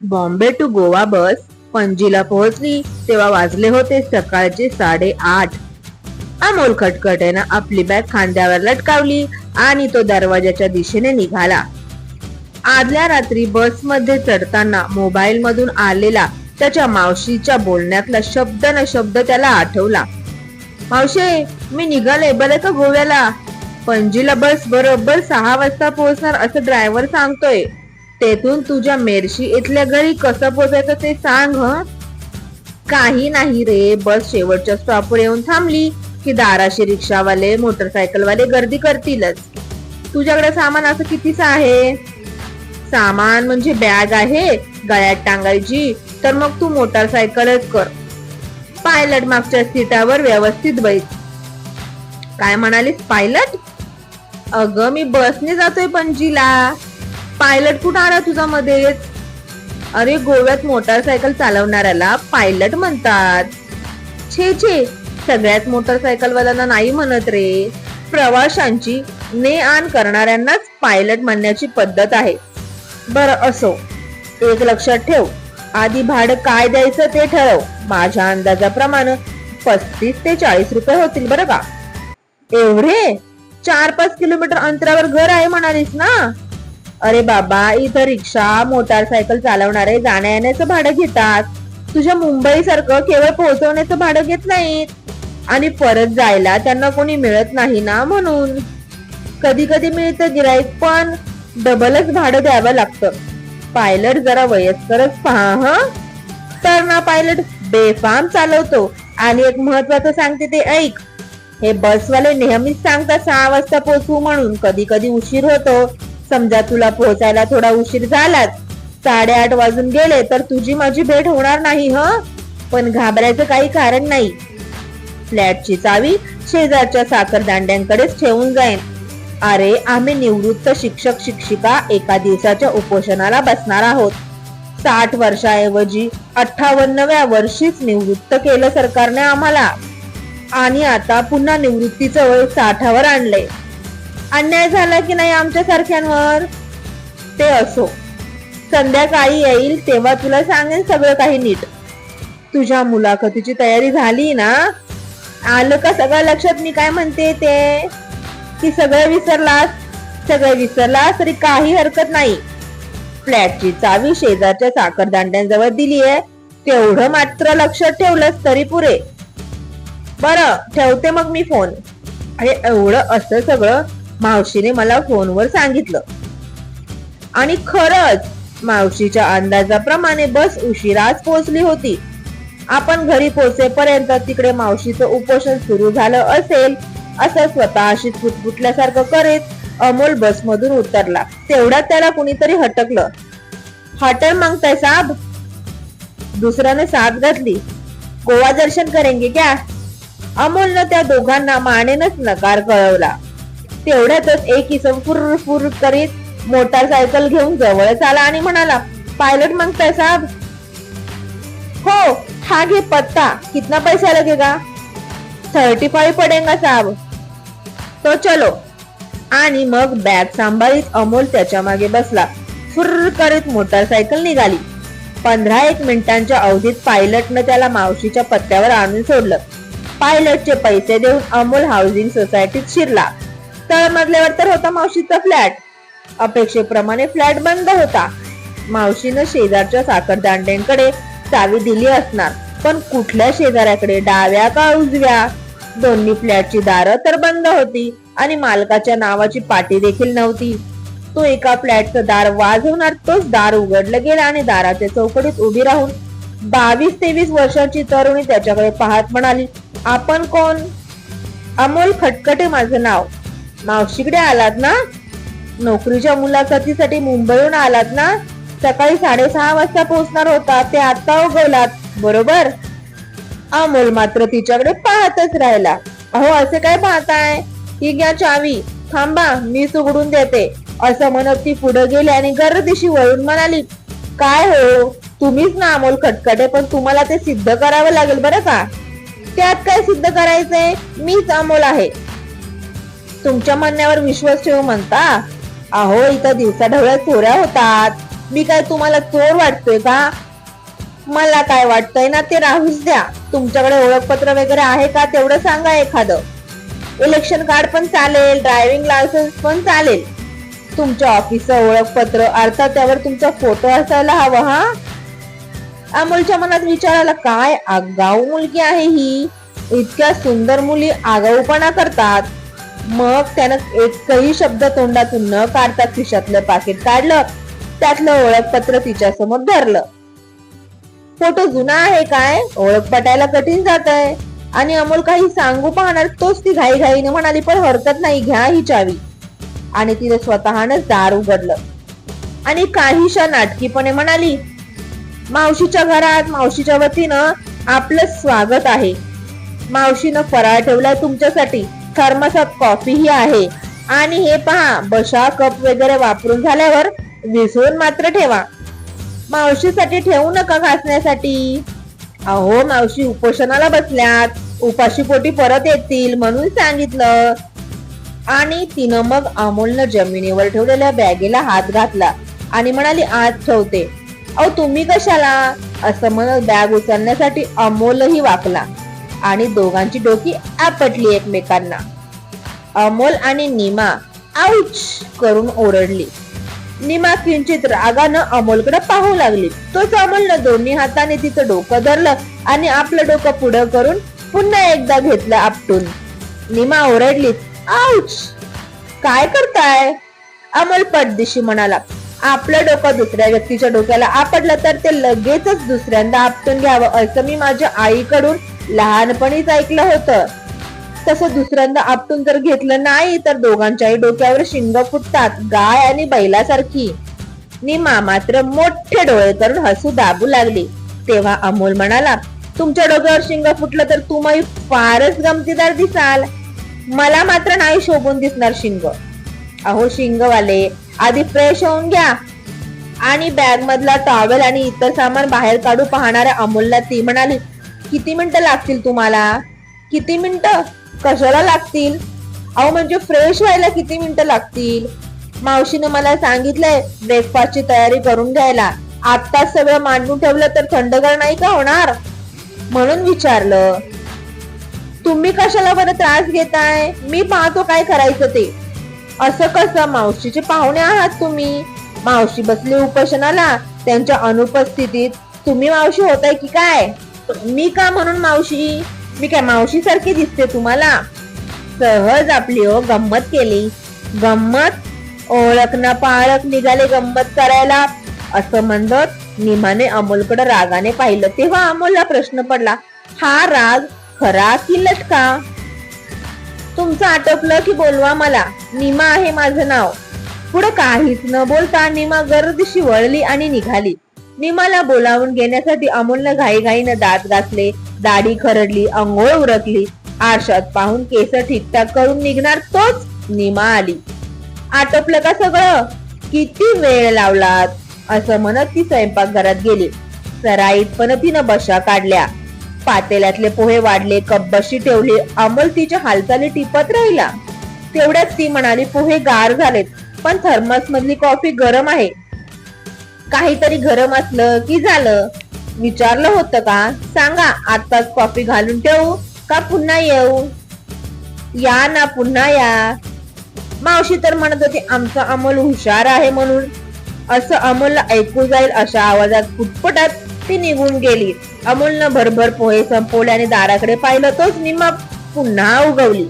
Bombay to Goa bus पणजीला पोहोचली तेव्हा वाजले होते सकाळचे साडेआठ. अमोल खटखटेनं आपली बॅग खांद्यावर लटकावली आणि तो दरवाजाच्या दिशेने निघाला. आदल्या रात्री बसमध्ये चढताना मोबाईल मधून आलेला त्याच्या मावशीच्या बोलण्यातला शब्द न शब्द त्याला आठवला. मावशे मी निघाले बरं का गोव्याला? पणजीला बस बरोबर सहा वाजता पोहोचणार असं ड्रायव्हर सांगतोय. तेथून तुझ्या मेरशी इथल्या घरी कसं पोचायचं ते सांग ह? काही नाही रे बस शेवटच्या स्टॉपवर येऊन थांबली की दाराशी रिक्षावाले मोटरसायकलवाले गर्दी करतीलच. तुझ्याकडे सामान असं कितीच आहे? सामान म्हणजे बॅग आहे गळ्यात टांगायची तर मग तू मोटरसायकलच कर. पायलट मागच्या सीटावर व्यवस्थित बैस. काय म्हणालीस पायलट अगं मी बसने जातोय पणजीला. पायलट कुठं आला तुझा मध्येच? अरे गोव्यात मोटारसायकल चालवणाऱ्याला पायलट म्हणतात. छे छे. सगळ्यात मोटरसायकलवाल्यांना नाही म्हणत रे. प्रवाशांची ने आण करणाऱ्यांनाच पायलट म्हणण्याची पद्धत आहे. बर असो. एक लक्षात ठेव. आधी भाडं काय द्यायचं ते ठरव. माझ्या अंदाजाप्रमाणे पस्तीस ते चाळीस रुपये होतील बरं का? एवढे? चार पाच किलोमीटर अंतरावर घर आहे म्हणालीस ना? अरे बाबा इथं रिक्षा मोटारसायकल चालवणारे जाण्या येण्याचं भाडं घेतात. तुझ्या मुंबई सारखं केवळ पोहोचवण्याचं भाडं घेत नाहीत. आणि परत जायला त्यांना कोणी मिळत नाही ना म्हणून. कधी कधी मिळतं गिराईक पण डबलच भाडं द्यावं लागतं. पायलट जरा वयस्करच पहा ह? तर ना पायलट बेफाम चालवतो. आणि एक महत्वाचं सांगते ते ऐक. हे बसवाले नेहमीच सांगतात सहा वाजता पोचू म्हणून. कधी कधी उशीर होतो. समजा तुला पोहोचायला थोडा उशीर झालाच साडेआठ वाजून गेले तर तुझी माझी भेट होणार नाही ह? पण घाबरायचं काही कारण नाही. फ्लॅटची चावी शेजारच्या साखरदांड्यांकडेच ठेवून जाईन. अरे आम्ही निवृत्त शिक्षक शिक्षिका एका दिवसाच्या उपोषणाला बसणार आहोत. साठ वर्षाऐवजी अठ्ठावन्नव्या वर्षीच निवृत्त केलं सरकारने आम्हाला. आणि आता पुन्हा निवृत्तीचं वय साठावर आणलंय. अन्याय झाला की नाही आमच्या सारख्यांवर? ते असो. संध्याकाळी येईल तेव्हा तुला सांगेन सगळं काही नीट. तुझ्या मुलाखतीची तयारी झाली ना? आलं का सगळं लक्षात? मी काय म्हणते ते? की सगळं विसरलास? सगळं विसरलास तरी काही हरकत नाही. फ्लॅटची चावी शेजारच्या साखरदांड्यांजवळ दिली आहे. तेवढं मात्र लक्षात ठेवलंस तरी पुरे. बर ठेवते मग मी फोन. अरे एवढं असं सगळं मावशीने मला फोनवर सांगितलं. आणि खरंच मावशीच्या अंदाजाप्रमाणे बस उशिराच पोहोचली होती. आपण घरी पोहोचेपर्यंत तिकडे मावशीचं उपोषण सुरू झालं असेल असं स्वतःशी फुटफुटल्यासारखं करीत अमोल बस मधून उतरला. तेवढ्यात त्याला कुणीतरी हटकलं. हॉटेल मागताय साब? दुसऱ्याने साथ घातली. गोवा दर्शन करेंगे क्या? अमोलनं त्या दोघांना मानेनच नकार कळवला. तेवढ्यातच एक इसम फुर फुर करीत मोटारसायकल घेऊन जवळच आला आणि म्हणाला पायलट मागताय साहेब. हो हा घे पत्ता. कितना पैसा लगेगा? थर्टी फाईव्ह पडेगा साहेब. तो चलो. आणि मग बॅग सांभाळीत अमोल त्याच्यामागे बसला. फुर्र करीत मोटारसायकल निघाली. पंधरा एक मिनिटांच्या अवधीत पायलटनं त्याला मावशीच्या पत्त्यावर आणून सोडलं. पायलटचे पैसे देऊन अमोल हाऊसिंग सोसायटीत शिरला. तळमजल्यावर तर होता मावशीचा फ्लॅट. अपेक्षेप्रमाणे फ्लॅट बंद होता. मावशीनं शेजारच्या साखरदांड्यांकडे चावी दिली असणार पण कुठल्या शेजाऱ्याकडे डाव्या का उजव्या? दोन्ही फ्लॅटची दारं तर बंद होती आणि मालकाच्या नावाची पाटी देखील नव्हती. तो एका फ्लॅटचं दार वाजवणार तोच दार उघडलं गेला आणि दाराच्या चौकटीत उभी राहून बावीस तेवीस वर्षाची तरुणी त्याच्याकडे पाहत म्हणाली आपण कोण? अमोल खटकटे माझं नाव. मावशीकडे आलात ना? नोकरीच्या मुलाखतीसाठी मुंबईहून आलात ना? सकाळी साडेसहा वाजता पोहोचणार होता ते आता उगवलात बरोबर? अमोल मात्र तिच्याकडे पाहतच राहिला. अहो असे काय पाहताय ही घ्या चावी. थांबा मी उघडून देते. असं म्हणत ती पुढे गेली आणि गर्दीशी वळून म्हणाली काय हो? तुम्हीच ना अमोल खटखटे पण तुम्हाला ते सिद्ध करावं लागेल बरं का? त्यात काय सिद्ध करायचंय? मीच अमोल आहे. तुमच्या म्हणण्यावर विश्वास ठेवू म्हणता? अहो इथं दिवसा ढवळ्यात चोऱ्या होतात. मी काय तुम्हाला चोर वाटतोय का? मला काय वाटतंय ना ते राहूच द्या. तुमच्याकडे ओळखपत्र वगैरे आहे का तेवढं सांगा एखादं. इलेक्शन कार्ड पण चालेल ड्रायव्हिंग लायसन्स पण चालेल. तुमच्या ऑफिसचं ओळखपत्र अर्थात त्यावर तुमचा फोटो असायला हवा हा? अमोलच्या मनात विचारायला काय आगाऊ मुलगी आहे ही? इतक्या सुंदर मुली आगाऊपणा करतात. मग त्यानं एकही शब्द तोंडातून न काढता खिशातलं पाकिट काढलं. त्यातलं ओळखपत्र तिच्या समोर धरलं. फोटो जुना आहे काय? ओळख पटायला कठीण जात आहे आणि अमोल काही सांगू पाहणार तोच ती घाई घाईने म्हणाली पण हरकत नाही घ्या ही चावी. आणि तिने स्वतःनच दार उघडलं. आणि काहीशा नाटकीपणे म्हणाली मावशीच्या घरात मावशीच्या वतीनं आपलं स्वागत आहे. मावशीनं फराळ ठेवलाय तुमच्यासाठी. थर्मसात कॉफीही आहे. आणि हे पहा बशा कप वगैरे वापरून झाल्यावर विसरून मात्र ठेवा. मावशीसाठी ठेवू नका घासण्यासाठी. अहो मावशी उपोषणाला बसल्यात. उपाशी पोटी परत येतील म्हणून सांगितलं. आणि तिनं मग अमोलनं जमिनीवर ठेवलेल्या बॅगेला हात घातला आणि म्हणाली आज ठेवते. अहो तुम्ही कशाला? असं म्हणत बॅग उचलण्यासाठी अमोलही वाकला. आणि दोघांची डोकी आपटली एकमेकांना. अमोल आणि निमा आऊच करून ओरडली. निमा किंचित रागानं अमोलकडे पाहू लागली. तोच अमोलनं दोन्ही हाताने तिचं डोकं धरलं आणि आपलं डोकं पुढं करून पुन्हा एकदा घेतलं आपटून. निमा ओरडली आऊच काय करताय? अमोल पटदिशी म्हणाला आपलं डोकं दुसऱ्या व्यक्तीच्या डोक्याला आपडलं तर ते लगेचच दुसऱ्यांदा आपटून घ्यावं असं मी माझ्या आईकडून लहानपणीच ऐकलं होतं. तसं दुसऱ्यांदा आपटून जर घेतलं नाही तर दोघांच्याही डोक्यावर शिंग फुटतात गाय आणि बैलासारखी. निमा मात्र मोठे डोळे करून हसू दाबू लागली. तेव्हा अमोल म्हणाला तुमच्या डोक्यावर शिंग फुटलं तर तुम्ही फारच गमतीदार दिसाल. मला मात्र नाही शोभून दिसणार शिंग. अहो शिंगवाले आधी फ्रेश होऊन घ्या. आणि बॅग मधला टॉवेल आणि इतर सामान बाहेर काढू पाहणाऱ्या अमोलला ती म्हणाली किती मिनिटं लागतील तुम्हाला? किती मिनिटं? कशाला लागतील? अहो म्हणजे फ्रेश व्हायला किती मिनिटं लागतील? मावशीने मला सांगितलंय ब्रेकफास्टची तयारी करून घ्यायला. आत्ताच सगळं मांडून ठेवलं तर थंडगार नाही का होणार? म्हणून विचारलं तुम्ही कशाला बरं त्रास घेताय? मी पाहतो काय करायचं ते. असं कसं? मावशीचे पाहुणे आहात तुम्ही. मावशी बसली उपोषणाला. त्यांच्या अनुपस्थितीत तुम्ही मावशी होताय की काय? मी का म्हणून मावशी? मी काय मावशी सारखी दिसते तुम्हाला? सहज आपली ओ गंमत केली. गंमत? ओळख ना पाळख निघाले गंमत करायला. असं म्हणत निमाने अमोलकडे रागाने पाहिलं. तेव्हा अमोलला प्रश्न पडला हा राग खरा की लटका? तुमचं आटोपलं की बोलवा मला. निमा आहे माझं नाव. पुढे काहीच न बोलता निमा गर्दीशी वळली आणि निघाली. निमाला बोलावून घेण्यासाठी अमोलनं घाईघाईनं दात घासले दाढी खरडली अंघोळ उरकली. आरशात पाहून केस ठीकठाक करून निघणार तोच निमा आली. आटोपलं का सगळं? किती वेळ लावलात? असं म्हणत ती स्वयंपाकघरात गेली. सराईत पण तिनं बशा काढल्या. पातेल्यातले पोहे वाढले कप बशी ठेवली अमोल तिच्या हालचाली टिपत राहिला. तेवढ्याच ती म्हणाली पोहे गार झालेत पण थर्मस मधली कॉफी गरम आहे. काहीतरी गरम असलं की झालं? विचारलं होतं का? सांगा आताच कॉफी घालून ठेवू का पुन्हा येऊ? या ना पुन्हा या. मावशी तर म्हणत होती आमचा अमोल हुशार आहे म्हणून. असं अमोलला ऐकू जाईल अशा आवाजात पुटपटात ती निघून गेली. अमोलनं भरभर पोहे संपवले आणि दाराकडे पाहिलं तोच निम्मा पुन्हा उगवली.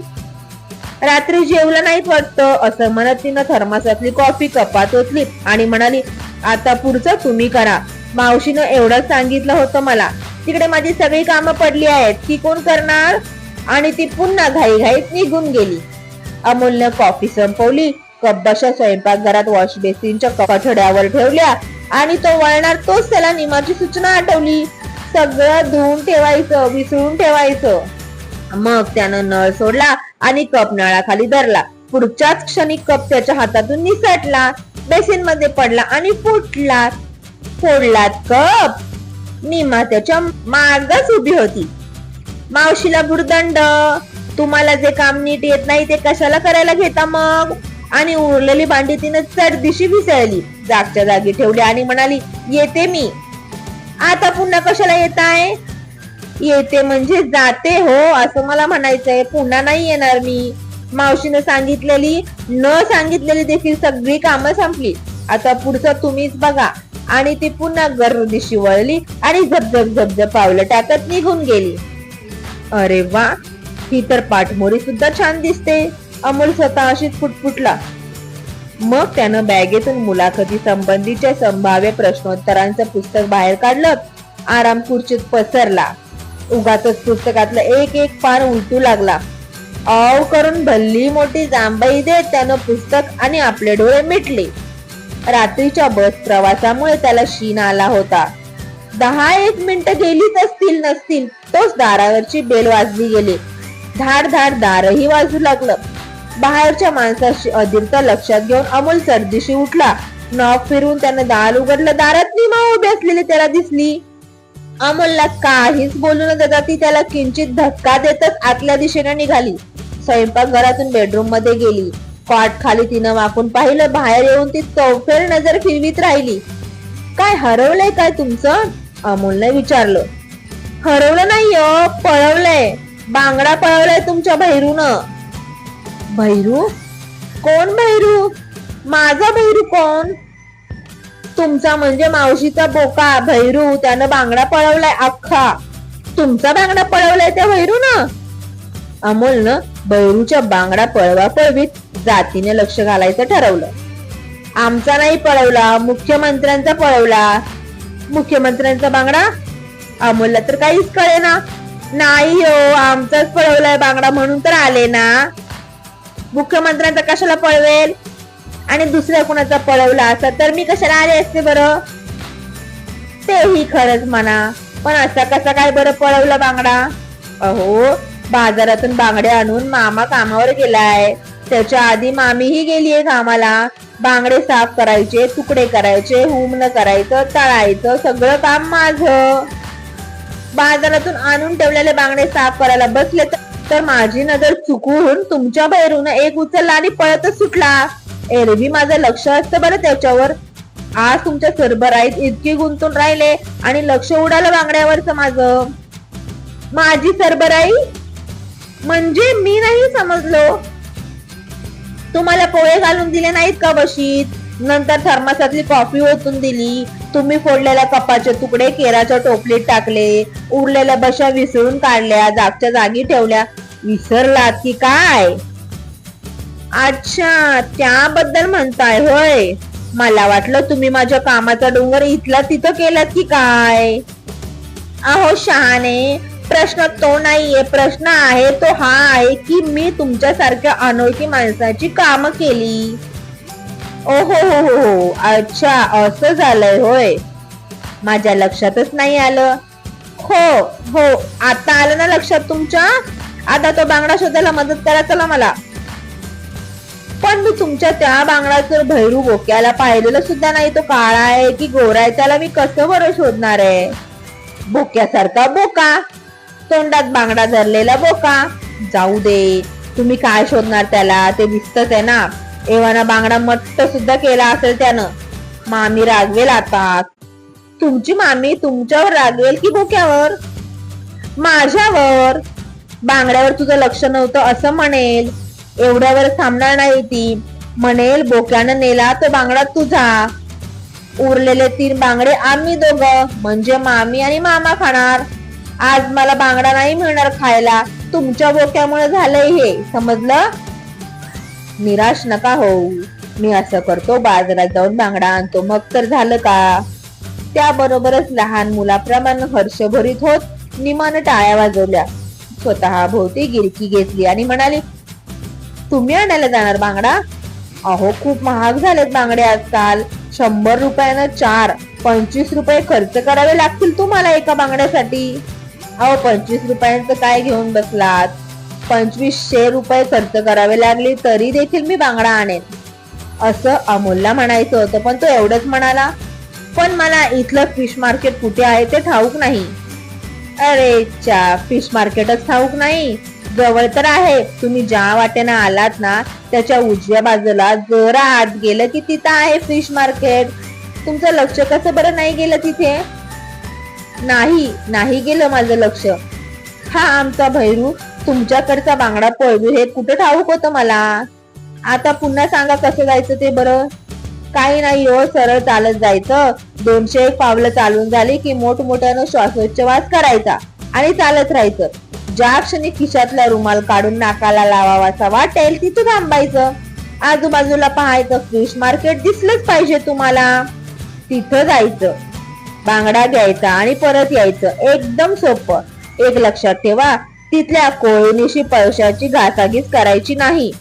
रात्री जेवलं नाही वाटतं असं म्हणत तिनं थर्मासातली कॉफी कपात ओतली आणि म्हणाली आता पुढचं तुम्ही करा. मावशीनं एवढंच सांगितलं होतं मला. तिकडे माझी सगळी कामं पडली आहेत. ती कोण करणार? आणि ती पुन्हा घाईघाईत निघून गेली. अमोलनं कॉफी संपवली. कब्बाशा स्वयंपाकघरात वॉश बेसिनच्या कठड्यावर ठेवल्या. आणि तो वळणार तोच त्याला निमाची सूचना आठवली. सगळं धुवून ठेवायचं विसळून ठेवायचं. मग त्यानं नळ सोडला आणि कप नळाखाली धरला. पुढच्याच क्षणी कप त्याच्या हातातून निसटला. बेसिनमध्ये पडला आणि फुटला. फोडलात कप. निमा त्याच्या मागच उभी होती. मावशीला भुर्दंड तुम्हाला जे काम नीट येत नाही ते कशाला करायला घेता मग? आणि उरलेली भांडी तिने चढदिशी विसळली. जागच्या जागी ठेवली आणि म्हणाली येते मी. आता पुन्हा कशाला येत आहे येते म्हणजे जाते हो असं मला म्हणायचंय. पुन्हा नाही येणार मी. मावशीनं सांगितलेली न सांगितलेली देखील सगळी कामं संपली. आता पुढचं तुम्हीच बघा. आणि ती पुन्हा गर्दीशी वळली आणि झपझप झपझप पावलं टाकत निघून गेली. अरे वा! ही तर पाठमोरी सुद्धा छान दिसते. अमोल स्वतः अशीच फुटफुटला. मग त्यानं बॅगेतून मुलाखती संबंधीच्या संभाव्य प्रश्नोत्तरांचं पुस्तक बाहेर काढलं. आराम खुर्चीत पसरला. उगाच पुस्तकातलं एक एक पान उलटू लागला. आव करून भल्ली मोठी जांभई देत त्यानं पुस्तक आणि आपले डोळे मिटले. रात्रीच्या बस प्रवासामुळे त्याला शीन आला होता. दहा एक मिनिटं गेलीच असतील नसतील तोच दारावरची बेल वाजली गेली. धाड धाड दारही वाजू लागलं. बाहेरच्या माणसाची अधीरता लक्षात घेऊन अमोल सर्दीशी उठला. नॉक फिरून त्यानं दार उघडलं. दारात निमा उभी असलेली त्याला दिसली. अमोलला काहीच बोलू न देता ती त्याला किंचित धक्का देतच आतल्या दिशेने निघाली. स्वयंपाकघरातून बेडरूममध्ये गेली. कॉट खाली तिनं वाकून पाहिलं. बाहेर येऊन ती चौफेर नजर फिरवीत राहिली. काय हरवलंय काय तुमचं? अमोलने विचारलं. हरवलं नाही पळवलंय. बांगडा पळवलाय तुमच्या भैरूनं. भैरू? कोण भैरू? माझा भैरू कोण? तुमचा म्हणजे मावशीचा बोका भैरू. त्यानं बांगडा पळवलाय अख्खा. तुमचा बांगडा पळवलाय त्या भैरू ना अमोलनं भैरूच्या बांगडा पळवा पळवीत जातीने लक्ष घालायचं ठरवलं. आमचा नाही पळवला मुख्यमंत्र्यांचा पळवला. मुख्यमंत्र्यांचा बांगडा? अमोलला तर काहीच कळेना. नाही हो आमचाच पळवलाय बांगडा म्हणून तर आले ना मुख्यमंत्र्यांचा कशाला पळवेल? आणि दुसऱ्या कुणाचा पळवला असता तर मी कशाला आले असते बरं? तेही खरंच म्हणा. पण असा कसा काय बरं पळवला बांगडा? अहो बाजारातून बांगडे आणून मामा कामावर गेलाय. त्याच्या आधी मामीही गेलीये कामाला. बांगडे साफ करायचे तुकडे करायचे हुमण करायचं तळायचं सगळं काम माझं. बाजारातून आणून ठेवलेले बांगडे साफ करायला बसले तर- तर माझी नजर चुकून तुमच्या बैरून एक उचलला आणि पळतच सुटला. एरवी माझं लक्ष असतं बरं त्याच्यावर. आज तुमच्या सरबराईत इतकी गुंतून राहिले आणि लक्ष उडालं बांगड्यावरच माझं. माझी सरबराई म्हणजे मी नाही समजलो. तुम्हाला पोहे घालून दिले नाहीत का बशीत नंतर थर्मासातली कॉफी ओतून दिली. तुम्ही फोडलेल्या कपाचे तुकडे केराच्या टोपलीत टाकले उरलेल्या बशा विसरून काढल्या जागच्या जागी ठेवल्या. विसरलात की काय? अच्छा त्याबद्दल म्हणताय होय. मला वाटलं तुम्ही माझ्या कामाचा डोंगर इथला तिथं केलात की काय? अहो शहाणे प्रश्न तो नाहीये. प्रश्न आहे तो हा आहे की मी तुमच्यासारख्या अनोळखी माणसाची कामं केली. ओ हो हो हो. हो अच्छा असं झालंय होय. माझ्या लक्षातच नाही आलं. हो हो आता आलं ना लक्षात तुमच्या? आता तो बांगडा शोधायला मदत करा चला मला. पण मी तुमच्या त्या बांगडाचं भैरू बोक्याला पाहिलेलं सुद्धा नाही. तो काळा आहे की गोरा आहे त्याला मी कसं बरं शोधणार आहे? बोक्यासारखा बोका. तोंडात बांगडा धरलेला बोका. जाऊ दे. तुम्ही काय शोधणार त्याला? ते दिसतच आहे ना. एवाना बांगडा मट्ट सुद्धा केला असेल त्यानं. मामी रागवेल आता. तुमची मामी तुमच्यावर रागवेल की भोक्यावर? माझ्यावर. बांगड्यावर तुझं लक्ष नव्हतं असं म्हणेल. एवढ्यावर थांबणार नाही ती. म्हणेल बोक्यानं नेला तो बांगडा तुझा. उरलेले तीन बांगडे आम्ही दोघं म्हणजे मामी आणि मामा खाणार. आज मला बांगडा नाही मिळणार खायला. तुमच्या बोक्यामुळे झालंय हे. समजलं? निराश नका होऊ. मी असं करतो बाजारात जाऊन बांगडा आणतो. मग तर झालं का? त्याबरोबरच लहान मुलाप्रमाणे हर्षभरीत होत निमान टाळ्या वाजवल्या. स्वतः भोवती गिरकी घेतली आणि म्हणाली तुम्ही आणायला जाणार बांगडा? अहो खूप महाग झालेत बांगडे आजकाल. शंभर रुपयानं चार पंचवीस रुपये खर्च करावे लागतील तुम्हाला एका बांगड्यासाठी. अहो पंचवीस रुपयांचं काय घेऊन बसलात? पंचवीसशे रुपये खर्च करावे लागले तरी देखील मी बांगडा आणेन. असं अमोलला म्हणायचं होतं पण तो एवढंच म्हणाला पण मला इथलं फिश मार्केट कुठे आहे ते ठाऊक नाही. अरे चा फिश मार्केटच ठाऊक नाही. जवळ तर आहे. तुम्ही ज्या वाटेनं आलात ना त्याच्या उजव्या बाजूला जरा आत गेलं की तिथं आहे फिश मार्केट तुमचं लक्ष कसं बरं नाही गेलं तिथे? नाही नाही गेलं माझं लक्ष. हा आमचा भैरू तुमच्याकडचा बांगडा पळवी. हे कुठं ठाऊक होतं मला? आता पुन्हा सांगा कसं जायचं ते बरं? काही नाही हो सरळ चालत जायचं. दोनशे एक पावलं चालून झाली की मोठमोठ्यानं श्वासोच्छवास करायचा आणि चालत राहायचं. ज्या क्षणी खिशातला रुमाल काढून नाकाला लावावासा वाटेल तिथं थांबायचं. आजूबाजूला पाहायचं फिश मार्केट दिसलंच पाहिजे तुम्हाला. तिथं जायचं. बांगडा घ्यायचा आणि परत यायचं. एकदम सोपं. एक लक्षात ठेवा तिथल्या कोळीनीशी पैशाची घासाघीस करायची नाही.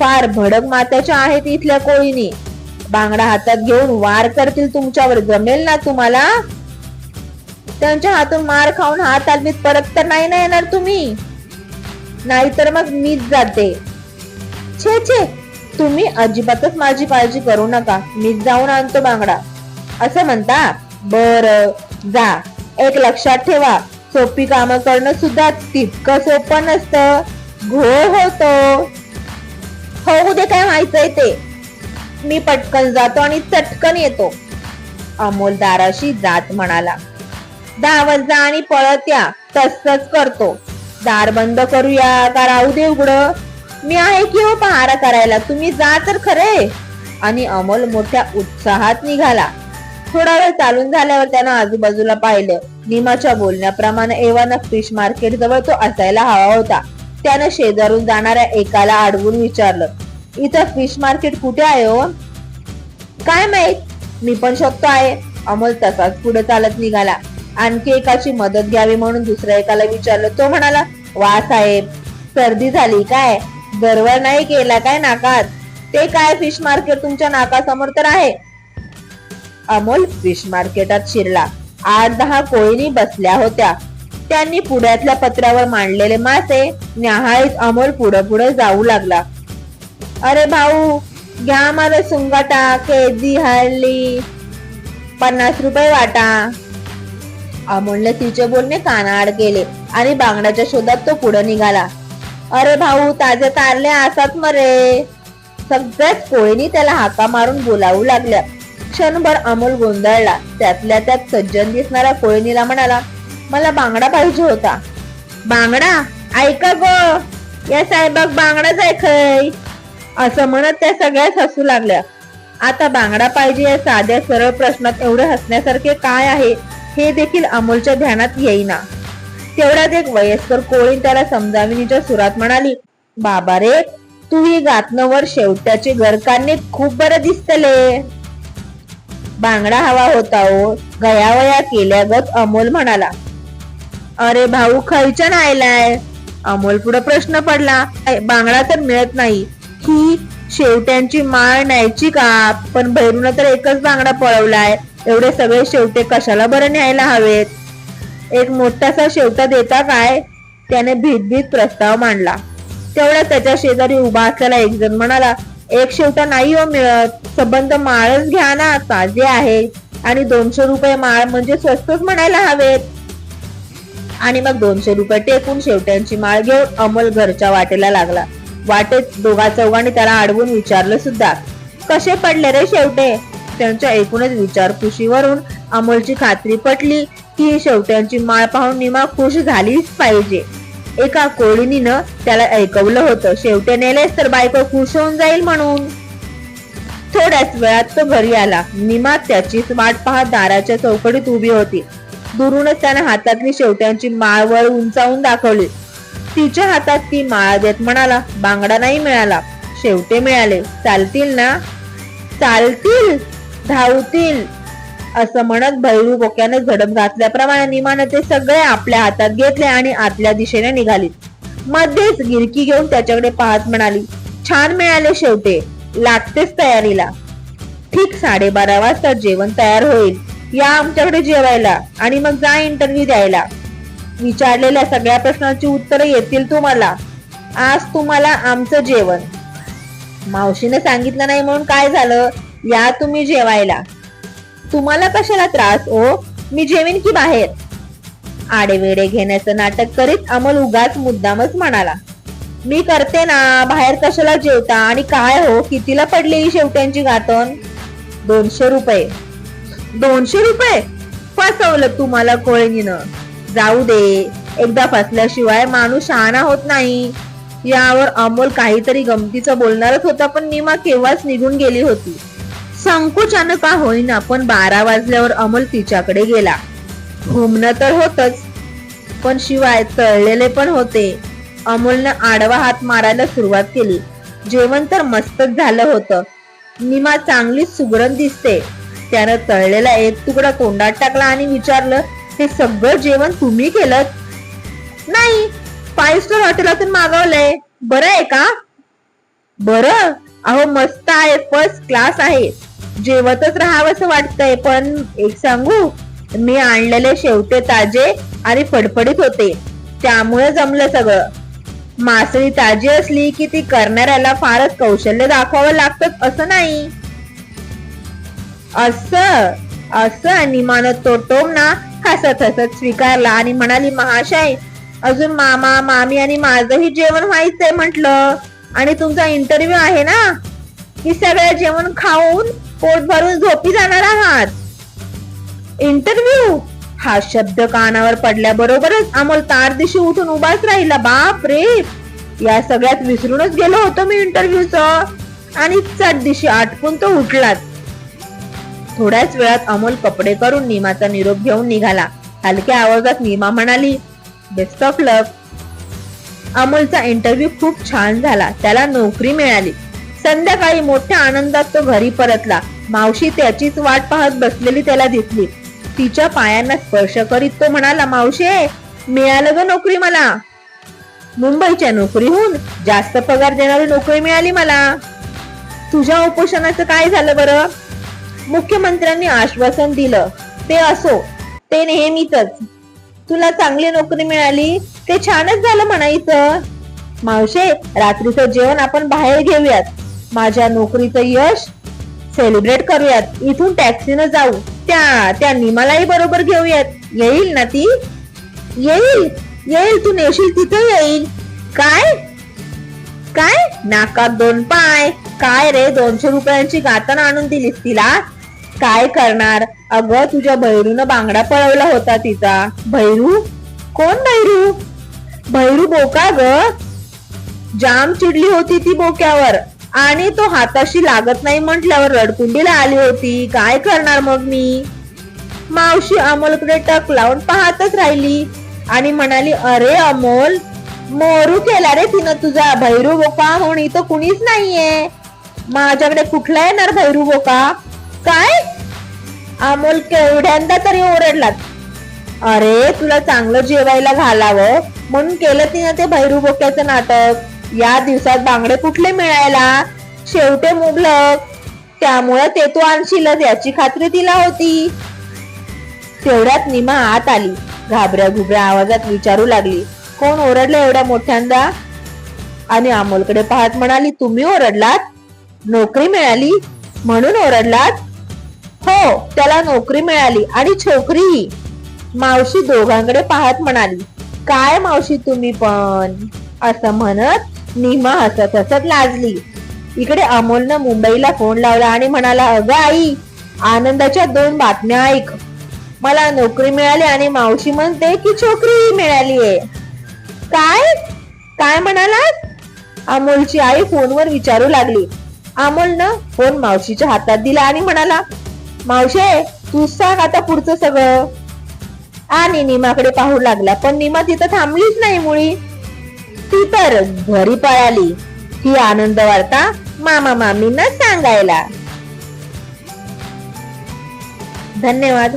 फार भडक मात्याच्या आहेत इथल्या कोळीनी. बांगडा हातात घेऊन वार करतील तुमच्यावर जमेल ना तुम्हाला? त्यांच्या हातून मार खाऊन हात आलमीत परत तर नाही ना येणार तुम्ही? नाहीतर मग मीच जाते. छे छे तुम्ही अजिबातच माझी काळजी करू नका. मीच जाऊन आणतो बांगडा. असं म्हणता? बर जा. एक लक्षात ठेवा. सोपी कामं करणं सुद्धा तितकं सोपं नसतं. घोळ होतो. हो उद्या काय व्हायचंय ते? मी पटकन जातो आणि चटकन येतो. अमोल दाराशी जात म्हणाला. धावत जा आणि पळत या. तसच करतो. दार बंद करूया का राहू दे उघड? मी आहे की हो पहारा करायला? तुम्ही जा तर खरे. आणि अमोल मोठ्या उत्साहात निघाला. थोडा वेळ चालून झाल्यावर त्यानं आजूबाजूला पाहिलं. निमाच्या बोलण्याप्रमाणे एव्हाना फिश मार्केट जवळ तो असायला हवा होता. त्यानं शेजारून जाणाऱ्या एकाला अडवून विचारलं इथं फिश मार्केट कुठे आहे हो? काय माहीत मी पण शकतो आहे. अमोल तसाच पुढे चालत निघाला. आणखी एकाची मदत घ्यावी म्हणून दुसऱ्या एकाला विचारलं तो म्हणाला वा साहेब सर्दी झाली काय? गरवर नाही केला काय नाकात? ते काय फिश मार्केट तुमच्या नाकासमोर तर आहे? अमोल फिश मार्केटात शिरला. आठ दहा कोळीनी बसल्या होत्या. त्यांनी पुढ्यातल्या पत्रावर मांडलेले मासे न्याहाळीत अमोल पुढे पुढे जाऊ लागला. अरे भाऊ घ्या मला सुंगाटा केजी हल्ली पन्नास रुपये वाटा. अमोलने तिचे बोलणे कानाआड केले आणि बांगड्याच्या शोधात तो पुढे निघाला. अरे भाऊ ताजे तारले असाच मरे. सगळ्याच कोळीनी त्याला हाका मारून बोलावू लागल्या. क्षणभर अमोल गोंधळला. त्यातल्या त्यात सज्जन दिसणारा कोळीनीला म्हणाला मला बांगडा पाहिजे होता. बांगडा? ऐका गो. या साहेबाग बांगडाच आहे खय असं म्हणत त्या सगळ्याच हसू लागल्या. आता बांगडा पाहिजे या साध्या सरळ प्रश्नात एवढे हसण्यासारखे काय आहे हे देखील अमोलच्या ध्यानात येईना. तेवढ्यात एक वयस्कर कोळी त्याला समजाविणीच्या सुरात म्हणाली बाबा रे तू ही गातनवर शेवट्याचे घर खूप बरं दिसतले. बांगडा हवा होता ओ गयावया केल्यागत अमोल म्हणाला. अरे भाऊ खयच्या नायलाय? अमोल पुढे प्रश्न पडला बांगडा तर मिळत नाही. ही शेवट्यांची माळ न्यायची का? पण भैरून तर एकच बांगडा पळवलाय. एवढे सगळे शेवटे कशाला बरं न्यायला हवेत? एक मोठासा शेवटा देता काय? त्याने भीत प्रस्ताव मांडला. तेवढा त्याच्या शेजारी उभा असलेला एक जण म्हणाला एक शेवटा नाही हो मिळत. संबंध माळच घ्या ना ताजे आहे. आणि दोनशे रुपये माळ म्हणजे स्वस्तच म्हणायला हवेत. आणि मग दोनशे रुपये टेकून शेवट्यांची माळ घेऊन अमोल घरच्या वाटेला लागला. वाटेत दोघा चौघांनी त्याला अडवून विचारलं सुद्धा कसे पडले रे शेवटे? त्यांच्या एकूणच विचारपुशीवरून अमोलची खात्री पटली की शेवट्यांची माळ पाहून निमा खुश झालीच पाहिजे. एका कोळीनीनं त्याला ऐकवलं होतं. शेवटे नेलेस तर बायको खुश होऊन जाईल म्हणून. थोड्याच वेळात तो घरी आला. निमा त्याची वाट पाहत दाराच्या चौकटीत उभी होती. दुरूनच त्याने हातातली शेवट्यांची माळ वर उंचावून दाखवली. तिच्या हातात ती माळ देत म्हणाला बांगडा नाही मिळाला. शेवटे मिळाले. चालतील ना? चालतील धावतील. असं म्हणत भैरू बोक्याने झडप घातल्याप्रमाणे निमाने ते सगळे आपल्या हातात घेतले आणि आतल्या दिशेने निघाली मध्येच गिरकी घेऊन त्याच्याकडे पाहत म्हणाली छान मिळाले शेवटे. लागतेच तयारीला. ठीक साडेबारा वाजता जेवण तयार होईल. या आमच्याकडे जेवायला आणि मग जा इंटरव्ह्यू द्यायला. विचारलेल्या सगळ्या प्रश्नांची उत्तरं येतील तुम्हाला. आज तुम्हाला आमचं जेवण. मावशीने सांगितलं नाही म्हणून काय झालं? या तुम्ही जेवायला. तुम्हाला कशाला त्रास ओ? मी जेवीन की बाहेर? आडेवेडे घेण्याचं नाटक करीत अमोल उगाच मुद्दामच म्हणाला. मी करते ना बाहेर कशाला जेवता? आणि काय हो कितीला पडली शेवट्यांची गातन दोनशे रुपये. दोनशे रुपये? फसवलं तुम्हाला कोळणीनं जाऊ दे एकदा फसल्याशिवाय माणूस शहाणा होत नाही. यावर अमोल काहीतरी गमतीचं बोलणारच होता पण निमा केव्हाच निघून गेली होती. संकोचानं का होईना पण बारा वाजल्यावर अमोल तिच्याकडे गेला. घुमणं तर होतच पण शिवाय तळलेले पण होते. अमोलनं आडवा हात मारायला सुरुवात केली. जेवण तर मस्तच झालं होतं. निमा चांगलीच सुगरण दिसते. त्यानं तळलेला एक तुकडा तोंडात टाकला आणि विचारलं हे सगळं जेवण तुम्ही केलं नाही फाईव्ह स्टार हॉटेलातून मागवलंय. बरं आहे का? बरं? अहो मस्त आहे. फर्स्ट क्लास आहे. जेवतच राहावंसं वाटतंय. पण एक सांगू मी आणलेले शेवटे ताजे आणि फडफडीत होते. त्यामुळे जमलं सगळं. मासळी ताजी असली की ती करणाऱ्याला फारच कौशल्य दाखवावं लागतं असं नाही. असं असं निमानं तो टोमना हसत हसत स्वीकारला आणि म्हणाली महाशय अजून मामा मामी आणि माझंही जेवण व्हायचंय म्हंटल. आणि तुमचा इंटरव्ह्यू आहे ना? की सगळं जेवण खाऊन पोट भरून झोपी जाणार आहात. इंटरव्ह्यू हा शब्द कानावर पडल्याबरोबरच अमोल तार दिशी उठून उभाच राहिला. बाप रे या सगळ्यात विसरूनच गेलो होतो मी इंटरव्ह्यूच आणि चट दिशी आटपून तो उठलाच. थोड्याच वेळात अमोल कपडे करून निमाचा निरोप घेऊन निघाला. हलक्या आवाजात निमा म्हणाली बेस्ट ऑफ लक अमोलचा इंटरव्ह्यू खूप छान झाला. त्याला नोकरी मिळाली. संध्याकाळी मोठ्या आनंदात तो घरी परतला. मावशी त्याचीच वाट पाहत बसलेली त्याला दिसली. तिच्या पायांना स्पर्श करीत तो म्हणाला मावशे मिळालं ग नोकरी मला. मुंबईच्या नोकरीहून जास्त पगार देणारी नोकरी मिळाली मला. तुझ्या उपोषणाचं काय झालं बरं? मुख्यमंत्र्यांनी आश्वासन दिलं ते असो ते नेहमीच तुला चांगली नोकरी मिळाली ते छानच झालं म्हणायचं मावशे रात्रीचं जेवण आपण बाहेर घेऊयात. माझ्या नोकरीचं यश सेलिब्रेट करूयात. इथून टॅक्सीनं जाऊ. त्या त्या निमालाही बरोबर घेऊयात. येईल ना ती? येईल. येईल तू नेशील तिथे येईल. काय? काय? नाकात दोन पाय. काय रे दोनशे रुपयांची गातन आणून दिलीस तिला? काय करणार? अगं तुझ्या भैरूनं बांगडा पळवला होता तिचा. भैरू कोण भैरू भैरू बोका ग. जाम चिडली होती ती बोक्यावर. आणि तो हाताशी लागत नाही म्हटल्यावर रडकुंडीला आली होती. काय करणार मग मी? मावशी अमोलकडे टक लावून पाहतच राहिली आणि म्हणाली अरे अमोल मोरू केला रे तिनं तुझा. भैरू बोका म्हणून इथं कुणीच नाहीये. माझ्याकडे कुठला येणार भैरू बोका? काय? अमोल केवढ्यांदा तरी ओरडलात. अरे तुला चांगलं जेवायला घालावं. म्हणून केलं तिनं ते भैरू बोक्याचं नाटक. या दिवसात बांगडे कुठले मिळायला? शेवटे मुबलक. त्यामुळे ते तू आणशीलच याची खात्री तिला होती. तेवढ्यात निमा आत आली. घाबऱ्या घुबऱ्या आवाजात विचारू लागली. कोण ओरडलं एवढ्या मोठ्यांदा? आणि अमोलकडे पाहत म्हणाली तुम्ही ओरडलात? नोकरी मिळाली? म्हणून ओरडलात? हो त्याला नोकरी मिळाली आणि छोकरी. मावशी दोघांकडे पाहत म्हणाली काय मावशी तुम्ही पण? असं म्हणत निमा हसत हसत लाजली. इकडे अमोलनं मुंबईला फोन लावला आणि म्हणाला अगं आई आनंदाच्या दोन बातम्या ऐक. मला नोकरी मिळाली आणि मावशी म्हणते की छोकरी मिळालीये काय? काय म्हणालात अमोलची आई फोनवर विचारू लागली. अमोलनं फोन मावशीच्या हातात दिला आणि म्हणाला मावशे तू सांग आता पुढचं सगळं. आणि निमाकडे पाहू लागला पण निमा तिथं थांबलीच नाही मुळी. ती तर घरी पळाली. ही आनंद वार्ता मामा मामींना सांगायला. धन्यवाद.